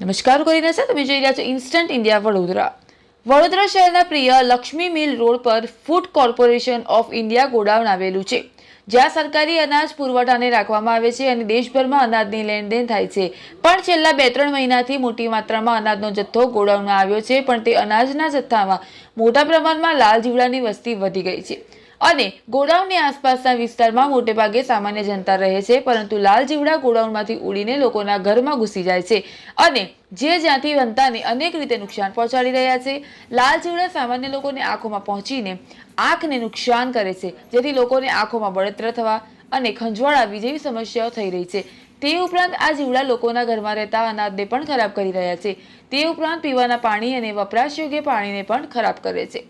નમસ્કાર કરીને છે તમે જોઈ રહ્યા છો ઇન્સ્ટન્ટ ઇન્ડિયા વડોદરા. વડોદરા શહેરના પ્રિય લક્ષ્મી મિલ રોડ પર Food Corporation of India godown આવેલું છે. જ્યાં સરકારી અનાજ પુરવઠાને રાખવામાં આવે છે અને દેશભરમાં અનાજની લેણદેણ થાય છે. પણ છેલ્લા બે ત્રણ મહિનાથી મોટી માત્રામાં અનાજનો જથ્થો ગોડાઉનમાં આવ્યો છે, પણ તે અનાજના જથ્થામાં મોટા પ્રમાણમાં લાલ જીવડાની વસ્તી વધી ગઈ છે. અને ગોડાઉનની આસપાસના વિસ્તારમાં મોટેભાગે સામાન્ય જનતા રહે છે, પરંતુ લાલ જીવડા ગોડાઉનમાંથી ઉડીને લોકોના ઘરમાં ઘૂસી જાય છે અને જે જ્યાંથી જનતાને અનેક રીતે નુકસાન પહોંચાડી રહ્યા છે, લાલ જીવડા સામાન્ય લોકોને આંખોમાં પહોંચીને આંખને નુકસાન કરે છે, જેથી લોકોને આંખોમાં બળતરા થવા અને ખંજવાળ આવી જેવી સમસ્યાઓ થઈ રહી છે. તે ઉપરાંત આ જીવડા લોકોના ઘરમાં રહેતા અનાજને પણ ખરાબ કરી રહ્યા છે. તે ઉપરાંત પીવાના પાણી અને વપરાશ યોગ્ય પાણીને પણ ખરાબ કરે છે.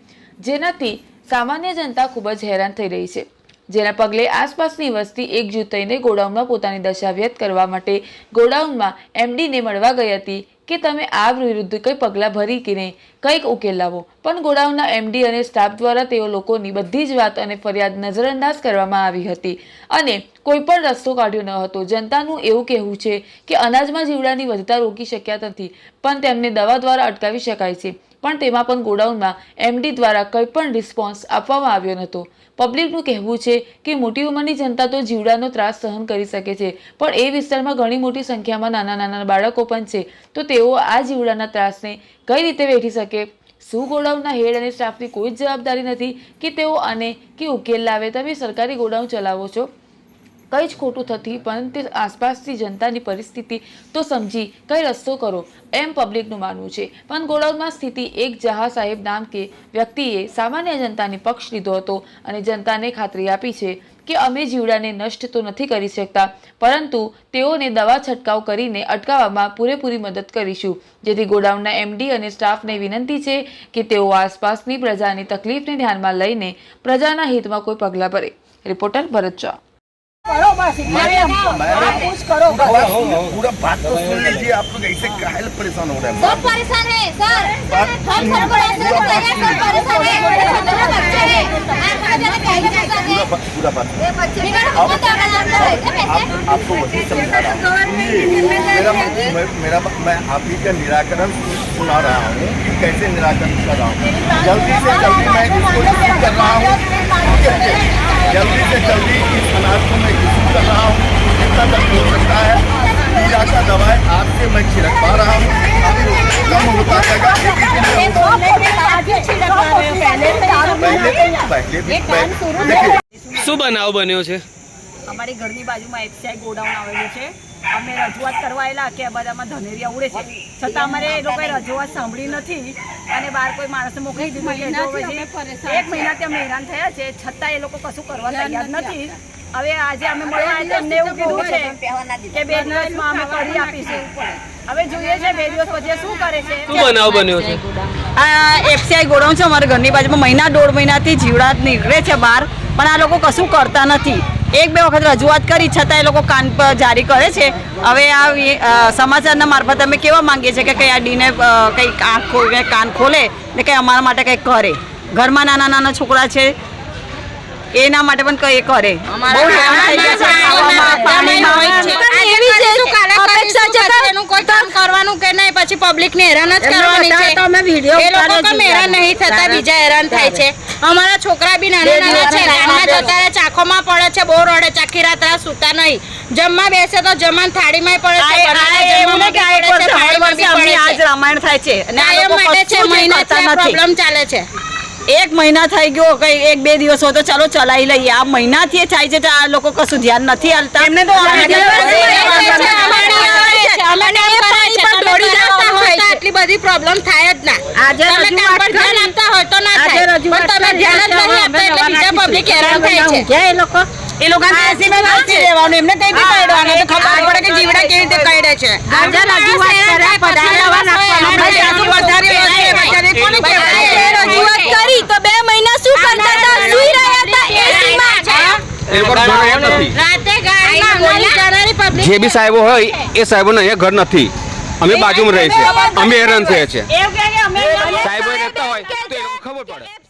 જેનાથી સામાન્ય જનતા ખૂબ જ હેરાન થઈ રહી છે. જેના પગલે આસપાસની વસ્તી એકજૂથ થઈને ગોડાઉનમાં પોતાની દશા વ્યક્ત કરવા માટે ગોડાઉનમાં એમડીને મળવા ગઈ હતી કે તમે આ વિરુદ્ધ કંઈ પગલાં ભરી કે નહીં, કંઈક ઉકેલ લાવો. પણ ગોડાઉનના એમડી અને સ્ટાફ દ્વારા તેઓ લોકોની બધી જ વાત અને ફરિયાદ નજરઅંદાજ કરવામાં આવી હતી. અને કોઈ પણ રસ્તો કાઢ્યો ન હતો. જનતાનું એવું કહેવું છે કે અનાજમાં જીવડાની વધતા રોકી શક્યા નથી. પણ તેમને દવા દ્વારા અટકાવી શકાય છે. પણ તેમાં પણ ગોડાઉનમાં એમડી દ્વારા કંઈ પણ રિસ્પોન્સ આપવામાં આવ્યો નહોતો. પબ્લિકનું કહેવું છે કે મોટી ઉંમરની જનતા તો જીવડાનો ત્રાસ સહન કરી શકે છે, પણ એ વિસ્તારમાં ઘણી મોટી સંખ્યામાં નાના નાના બાળકો પણ છે. તો તેઓ આ જીવડાના ત્રાસને કઈ રીતે વેઠી શકે? શું ગોડાઉનના હેડ અને સ્ટાફની કોઈ જ જવાબદારી નથી કે તેઓ આને કે ઉકેલ લાવે? તમે સરકારી ગોડાઉન ચલાવો છો? કંઈ જ ખોટું થતી પણ તે આસપાસની જનતાની પરિસ્થિતિ તો સમજી, કઈ રસ્તો કરો, એમ પબ્લિકનું માનવું છે. પણ ગોડાઉનમાં સ્થિતિ એક જહા સાહેબ નામ કે વ્યક્તિએ સામાન્ય જનતાની પક્ષ લીધો હતો અને જનતાને ખાતરી આપી છે કે અમે જીવડાને નષ્ટ તો નથી કરી શકતા, પરંતુ તેઓને દવા છંટકાવ કરીને અટકાવવામાં પૂરેપૂરી મદદ કરીશું. જેથી ગોડાઉનના એમડી અને સ્ટાફને વિનંતી છે કે તેઓ આસપાસની પ્રજાની તકલીફને ધ્યાનમાં લઈને પ્રજાના હિતમાં કોઈ પગલાં ભરે. રિપોર્ટર ભરત શાહ. पूरा पूरा बात तो सुन लीजिए आप लोग ऐसे काहे परेशान हो रहे हैं सब परेशान है सर हम सब परेशान है पूरा पूरा बात आपको मेरा मैं, आप ही का निराकरण सुना रहा हूँ कि कैसे निराकरण कर रहा हूँ जल्दी से जल्दी मैं इसको कर रहा हूँ जल्दी से जल्दी इस अनाज को मैं रिसीव कर रहा हूँ जितना तक हो सकता है पूजा का दवाई आपसे मैं छिड़कवा रहा हूँ कम होता जाएगा पहले पहले भी શું બનાવ બન્યો છે? અમારી ઘરની બાજુમાં એફસીઆઈ ગોડાઉન આવેલું છે. અમે રજૂઆત કરવા આવેલા કે આ બધામાં ધનેરિયા ઉડે છે. છતાં અમારે એ લોકોએ રજૂઆત સાંભળી નથી અને બહાર કોઈ માણસને મોકલી દીધું એક મહિનાથી અમે હેરાન થયા છે. છતાં એ લોકો કશું કરવા તૈયાર નથી હવે આજે અમે મળવા આવ્યા એવું કીધું છે કે બે દિવસમાં અમે કરી આપીશું. હવે જોઈએ છે બે દિવસ પછી શું કરે છે. શું બનાવ બન્યો છે? આ એફસીઆઈ ગોડાઉન છે અમારા ઘરની બાજુમાં. મહિના દોઢ મહિનાથી જીવડાત નીકળે છે બહાર. પણ આ લોકો કશું કરતા નથી. એક બે વખત રજૂઆત કરી, છતાં એ લોકો કાન પર જારી કરે છે. હવે આ સમાચારના મારફત અમે કેવા માંગીએ છીએ કે કંઈ આ ડીને કંઈક આંખ કાન ખોલે ને કંઈ અમારા માટે કંઈક કરે. ઘરમાં નાના નાના છોકરા છે એના માટે પણ કઈ કરે. બહુ હેરાન થઈ ગયા છે ખાવામાં, પાણીમાં. અપેક્ષા છે કે એનું કોઈ કામ કરવાનું કે નહીં? પછી પબ્લિક ને હેરાન જ કરવાની છે. તો અમે વીડિયો એ લોકો ઉતારે હેરાન નહીં થતા? બીજા હેરાન થાય છે. અમારા છોકરા બી નાના નાના છે. નાના જતા રહે પડે છે બહુ રડે ચાખી રાત રાત સૂતા નહીં. જમવા બેસે તો જમવાન થાળીમાં પડે છે. રામાયણ થાય છે. અને આ માટે છે. પ્રોબ્લેમ ચાલે છે. એક મહિના થઈ ગયો કઈ એક બે દિવસ હોય તો ચાલો ચલાવી લઈએ. આ મહિનાથી થાય છે તો આ લોકો કશું ધ્યાન નથી હાલતા એમને તો આટલી બધી પ્રોબ્લેમ થાય જ ના. આજે ધ્યાન આપતા હોય તો ના થાય. પણ તમે ધ્યાન જ નહીં આપતા એટલે બીજા પબ્લિક હેરાન થાય છે. ક્યાં એ લોકો એ લોકો રહેવાનું. એમને કઈ બી કરવાનું તો ખબર પડે કે જીવડા કેવી રીતે કરડે છે. આજે રજૂઆત કર્યા પધારેલા નાખવાનું આપણે આપણે સાસુ પધારી પધારી પધારી કોને કહેવાય? આજે રજૂઆત કરી તો બે મહિના શું કરતા હતા સુઈ રહ્યા હતા એસીમાં એ લોકો ઘર એમ નથી રાતે ગાડીમાં અમારી જનારી પબ્લિક જે બી સાહેબો હોય એ સાહેબોને અહીંયા ઘર નથી અમે બાજુમાં રહીએ છીએ અમે હેરાન થઈએ છીએ સાહેબો રહેતા હોય તો ખબર પડે